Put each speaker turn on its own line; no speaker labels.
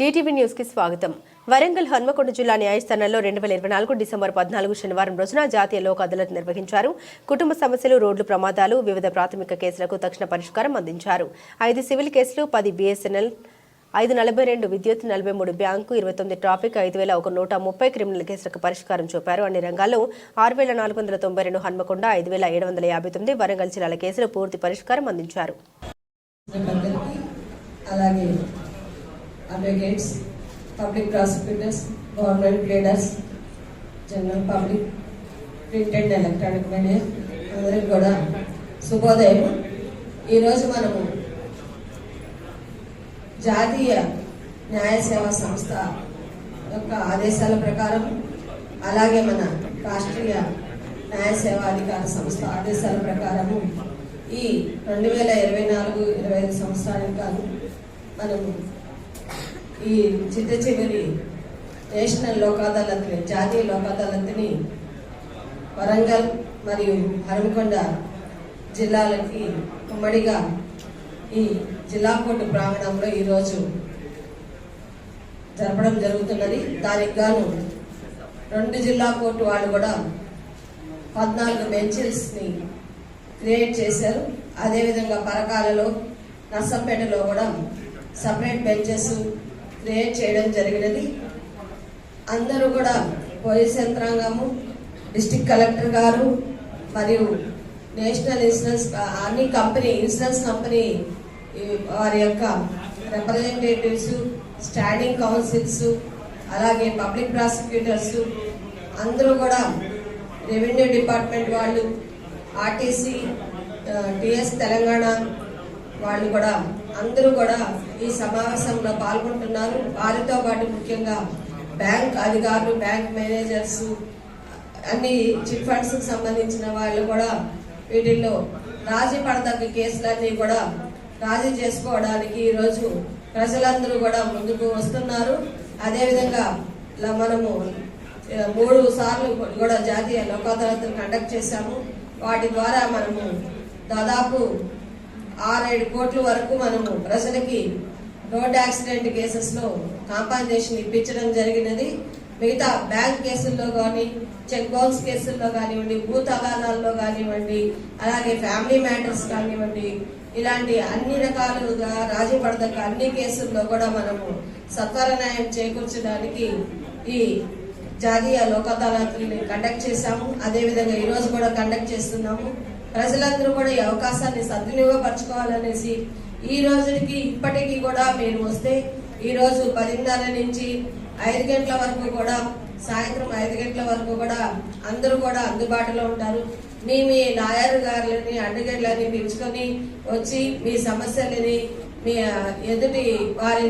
DTV న్యూస్కి స్వాగతం. వరంగల్ హన్మకొండ జిల్లా న్యాయస్థానంలో రెండు వేల ఇరవై నాలుగు డిసెంబర్ పద్నాలుగు శనివారం రోజున జాతీయ లోక్ అదాలత్ నిర్వహించారు. కుటుంబ సమస్యలు రోడ్లు ప్రమాదాలు వివిధ ప్రాథమిక కేసులకు తక్షణ పరిష్కారం అందించారు. ఐదు సివిల్ కేసులు పది బీఎస్ఎన్ఎల్ ఐదు నలభై రెండు విద్యుత్ నలభై మూడు బ్యాంకు ఇరవై తొమ్మిది ట్రాఫిక్ ఐదు వేల ఒక నూట ముప్పై క్రిమినల్ కేసులకు పరిష్కారం చూపారు. అన్ని రంగాల్లో ఆరు వేల నాలుగు వందల తొంభై రెండు హన్మకొండ ఐదు వేల ఏడు వందల యాభై తొమ్మిది వరంగల్ జిల్లాల కేసులు పూర్తి పరిష్కారం అందించారు.
అలాగే advocates public prosecutors government leaders general public print and electronic media అందరికి కూడా శుభోదయం. ఈరోజు మనము జాతీయ న్యాయ సేవా సంస్థ యొక్క ఆదేశాల ప్రకారం అలాగే మన రాష్ట్రీయ న్యాయ సేవా అధికార సంస్థ ఆదేశాల ప్రకారము ఈ రెండు వేల ఇరవై నాలుగు ఇరవై ఐదు సంవత్సరానికి కాదు మనము ఈ చిత్త చివరి నేషనల్ లోక్ అదాలత్ని జాతీయ లోక్ అదాలత్ని వరంగల్ మరియు హనుమకొండ జిల్లాలకి ఉమ్మడిగా ఈ జిల్లా కోర్టు ప్రాంగణంలో ఈరోజు జరపడం జరుగుతున్నది. దానికి గాను రెండు జిల్లా కోర్టు వాళ్ళు కూడా పద్నాలుగు బెంచెస్ని క్రియేట్ చేశారు. అదేవిధంగా పరకాలలో నర్సంపేటలో కూడా సపరేట్ బెంచెస్ క్రియేట్ చేయడం జరిగినది. అందరూ కూడా పోలీస్ యంత్రాంగము డిస్టిక్ కలెక్టర్ గారు మరియు నేషనల్ ఇన్సూరెన్స్ అన్ని కంపెనీ ఇన్సూరెన్స్ కంపెనీ వారి యొక్క రిప్రజెంటేటివ్స్ స్టాండింగ్ కౌన్సిల్స్ అలాగే పబ్లిక్ ప్రాసిక్యూటర్స్ అందరూ కూడా రెవెన్యూ డిపార్ట్మెంట్ వాళ్ళు ఆర్టీసీ టిఎస్ తెలంగాణ వాళ్ళు కూడా అందరూ కూడా ఈ సమావేశంలో పాల్గొంటున్నారు. వారితో పాటు ముఖ్యంగా బ్యాంక్ అధికారులు బ్యాంక్ మేనేజర్స్ అన్ని చిట్ ఫండ్స్కి సంబంధించిన వాళ్ళు కూడా వీటిల్లో రాజీ పడదగ్గ కేసులన్నీ కూడా రాజీ చేసుకోవడానికి ఈరోజు ప్రజలందరూ కూడా ముందుకు వస్తున్నారు. అదేవిధంగా మనము మూడు సార్లు కూడా జాతీయ లోకాదాలతను కండక్ట్ చేశాము. వాటి ద్వారా మనము దాదాపు ఆరేడు కోట్ల వరకు మనము ప్రజలకి రోడ్ యాక్సిడెంట్ కేసెస్లో కాంపన్సేషన్ ఇప్పించడం జరిగినది. మిగతా బ్యాంక్ కేసుల్లో కానీ చెక్ బౌన్స్ కేసుల్లో కానివ్వండి భూ తగాదాల్లో కానివ్వండి అలాగే ఫ్యామిలీ మ్యాటర్స్ కానివ్వండి ఇలాంటి అన్ని రకాలుగా రాజీ పడదగ్గ అన్ని కేసుల్లో కూడా మనము సత్వర న్యాయం చేకూర్చడానికి ఈ జాతీయ లోక్ అదాలత్ని కండక్ట్ చేశాము. అదేవిధంగా ఈరోజు కూడా కండక్ట్ చేస్తున్నాము. ప్రజలందరూ కూడా ఈ అవకాశాన్ని సద్వినియోగపరచుకోవాలనేసి ఈ రోజుకి ఇప్పటికీ కూడా మీరు వస్తే ఈ రోజు పదిన్నర నుంచి ఐదు గంటల వరకు కూడా సాయంత్రం ఐదు గంటల వరకు కూడా అందరూ కూడా అందుబాటులో ఉంటారు. మీ మీ లాయర్ గారులని అడ్వకేట్లని పిలుచుకొని వచ్చి మీ సమస్యలని మీ ఎదుటి వారి